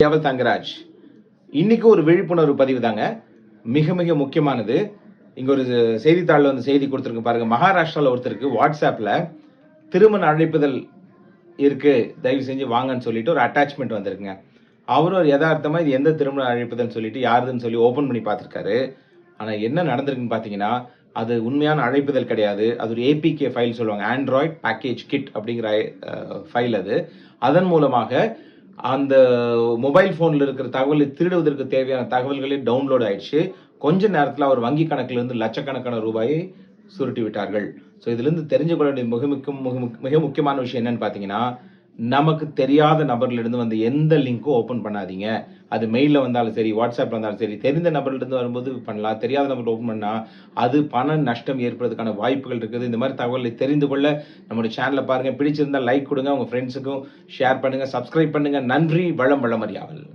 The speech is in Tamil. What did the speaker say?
யாவல் தங்கராஜ். இன்னைக்கு ஒரு விழிப்புணர்வு பதிவு தாங்க. மிக மிக முக்கியமானது. இங்கே ஒரு செய்தித்தாளில் வந்து செய்தி கொடுத்துருக்கு பாருங்க. மகாராஷ்டிராவில் ஒருத்தருக்கு வாட்ஸ்அப்பில் திருமண அழைப்புதல் இருக்கு. தயவு செஞ்சு வாங்கன்னு சொல்லிட்டு ஒரு அட்டாச்மெண்ட் வந்திருக்குங்க. அவரும் ஒரு யதார்த்தமாக இது எந்த திருமண அழைப்புதல் சொல்லிட்டு யாருதுன்னு சொல்லி ஓப்பன் பண்ணி பார்த்துருக்காரு. ஆனால் என்ன நடந்திருக்குன்னு பார்த்தீங்கன்னா அது உண்மையான அழைப்புதல் கிடையாது. அது ஒரு ஏபிகே ஃபைல் சொல்லுவாங்க. ஆண்ட்ராய்ட் பேக்கேஜ் கிட் அப்படிங்கிற ஃபைல் அது. அதன் மூலமாக அந்த மொபைல் ஃபோனில் இருக்கிற தகவலை திருடுவதற்கு தேவையான தகவல்களே டவுன்லோட் ஆயிடுச்சு. கொஞ்ச நேரத்தில் அவர் வங்கி கணக்கிலிருந்து லட்சக்கணக்கான ரூபாயை சுருட்டி விட்டார்கள் ஸோ இதுலேருந்து தெரிஞ்சு கொள்ள வேண்டிய மிக மிக மிக முக்கியமான விஷயம் என்னன்னு பார்த்தீங்கன்னா நமக்கு தெரியாத நபர்லேருந்து வந்து எந்த லிங்க்கும் ஓப்பன் பண்ணாதீங்க. அது மெயிலில் வந்தாலும் சரி வாட்ஸ்அப்பில் வந்தாலும் சரி தெரிந்த நபர்லேருந்து வரும்போது பண்ணலாம். தெரியாத நபர் ஓப்பன் பண்ணால் அது பண நஷ்டம் ஏற்படுறதுக்கான வாய்ப்புகள் இருக்குது. இந்த மாதிரி தகவலை தெரிந்து கொள்ள நம்மளுடைய சேனலை பாருங்கள் பிடிச்சிருந்தா லைக் கொடுங்க. உங்கள் ஃப்ரெண்ட்ஸுக்கும் ஷேர் பண்ணுங்கள் சப்ஸ்கிரைப் பண்ணுங்கள் நன்றி. வளம் வளமறியாவல்.